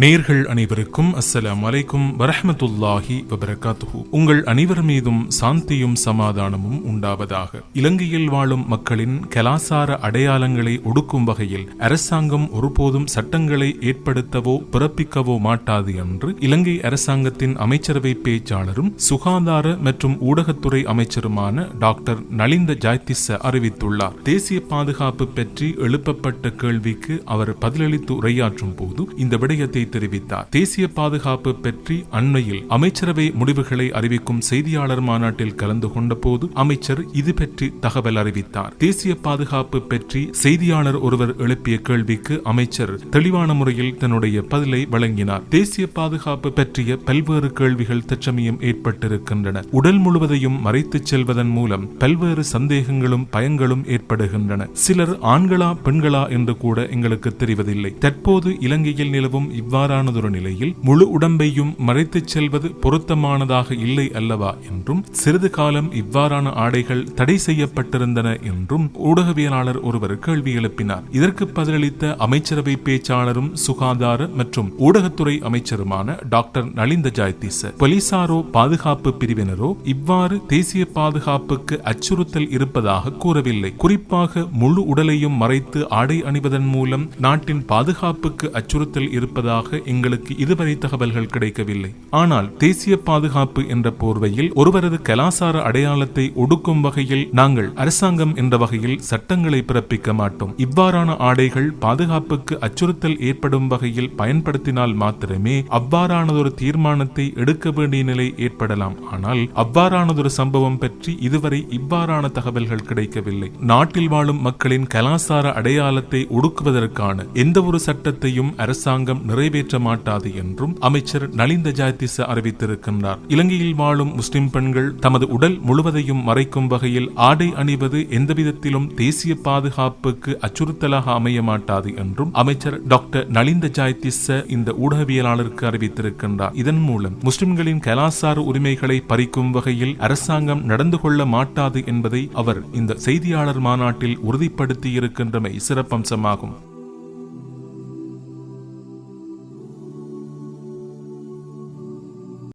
நேர்கள் அனைவருக்கும் அஸ்ஸலாம் அலைக்கும் வரஹமத்துல்லாஹி வபரகாத்துஹு. உங்கள் அனைவர் மீதும் சாந்தியும் சமாதானமும் உண்டாவதாக. இலங்கையில் வாழும் மக்களின் கலாசார அடையாளங்களை ஒடுக்கும் வகையில் அரசாங்கம் ஒருபோதும் சட்டங்களை ஏற்படுத்தவோ பிறப்பிக்கவோ மாட்டாது என்று இலங்கை அரசாங்கத்தின் அமைச்சரவை பேச்சாளரும் சுகாதார மற்றும் ஊடகத்துறை அமைச்சருமான டாக்டர் நலிந்த ஜாய்திஸ அறிவித்துள்ளார். தேசிய பாதுகாப்பு பற்றி எழுப்பப்பட்ட கேள்விக்கு அவர் பதிலளித்து உரையாற்றும் போது இந்த விடயத்தை தெரிவித்தார். தேசிய பாதுகாப்பு பற்றி அண்மையில் அமைச்சரவை முடிவுகளை அறிவிக்கும் செய்தியாளர் மாநாட்டில் கலந்து கொண்ட போது அமைச்சர் இது பற்றி தகவல் அறிவித்தார். தேசிய பாதுகாப்பு பற்றி செய்தியாளர் ஒருவர் எழுப்பிய கேள்விக்கு அமைச்சர் தெளிவான முறையில் தன்னுடைய பதிலை வழங்கினார். தேசிய பாதுகாப்பு பற்றிய பல்வேறு கேள்விகள் தற்சமயம் ஏற்பட்டிருக்கின்றன. உடல் முழுவதையும் மறைத்துச் செல்வதன் மூலம் பல்வேறு சந்தேகங்களும் பயங்களும் ஏற்படுகின்றன. சிலர் ஆண்களா பெண்களா என்று கூட எங்களுக்கு தெரிவதில்லை. தற்போது இலங்கையில் நிலவும் இவ்வாறானதொரு நிலையில் முழு உடம்பையும் மறைத்துச் செல்வது பொருத்தமானதாக இல்லை அல்லவா என்றும் சிறிது காலம் இவ்வாறான ஆடைகள் தடை செய்யப்பட்டிருந்தன என்றும் ஊடகவியலாளர் ஒருவர் கேள்வி எழுப்பினார். இதற்கு பதிலளித்த அமைச்சரவை பேச்சாளரும் சுகாதார மற்றும் ஊடகத்துறை அமைச்சருமான டாக்டர் நலிந்த ஜாய்திச போலீசாரோ பாதுகாப்பு பிரிவினரோ இவ்வாறு தேசிய பாதுகாப்புக்கு அச்சுறுத்தல் இருப்பதாக கூறவில்லை. குறிப்பாக முழு உடலையும் மறைத்து ஆடை அணிவதன் மூலம் நாட்டின் பாதுகாப்புக்கு அச்சுறுத்தல் இருப்பதாக எங்களுக்கு இதுவரை தகவல்கள் கிடைக்கவில்லை. ஆனால் தேசிய பாதுகாப்பு என்ற போர்வையில் ஒருவரது கலாசார அடையாளத்தை ஒடுக்கும் வகையில் நாங்கள் அரசாங்கம் என்ற வகையில் சட்டங்களை பிறப்பிக்க மாட்டோம். இவ்வாறான ஆடைகள் பாதுகாப்புக்கு அச்சுறுத்தல் ஏற்படும் வகையில் பயன்படுத்தினால் மாத்திரமே அவ்வாறானதொரு தீர்மானத்தை எடுக்க வேண்டிய நிலை ஏற்படலாம். ஆனால் அவ்வாறானதொரு சம்பவம் பற்றி இதுவரை இவ்வாறான தகவல்கள் கிடைக்கவில்லை. நாட்டில் வாழும் மக்களின் கலாசார அடையாளத்தை ஒடுக்குவதற்கான எந்த ஒரு சட்டத்தையும் அரசாங்கம் நிறைவேற்ற மாட்டாது என்றும் அமைச்சர் நலிந்த ஜாயதிச அறிவித்திருக்கின்றார். இலங்கையில் வாழும் முஸ்லிம் பெண்கள் தமது உடல் முழுவதையும் மறைக்கும் வகையில் ஆடை அணிவது எந்தவிதத்திலும் தேசிய பாதுகாப்புக்கு அச்சுறுத்தலாக அமைய மாட்டாது என்றும் அமைச்சர் டாக்டர் நலிந்த ஜாயதிச இந்த ஊடகவியலாளருக்கு அறிவித்திருக்கின்றார். இதன் மூலம் முஸ்லிம்களின் கலாசார உரிமைகளை பறிக்கும் வகையில் அரசாங்கம் நடந்து கொள்ள மாட்டாது என்பதை அவர் இந்த செய்தியாளர் மாநாட்டில் உறுதிப்படுத்தியிருக்கின்றமை சிறப்பம்சமாகும்.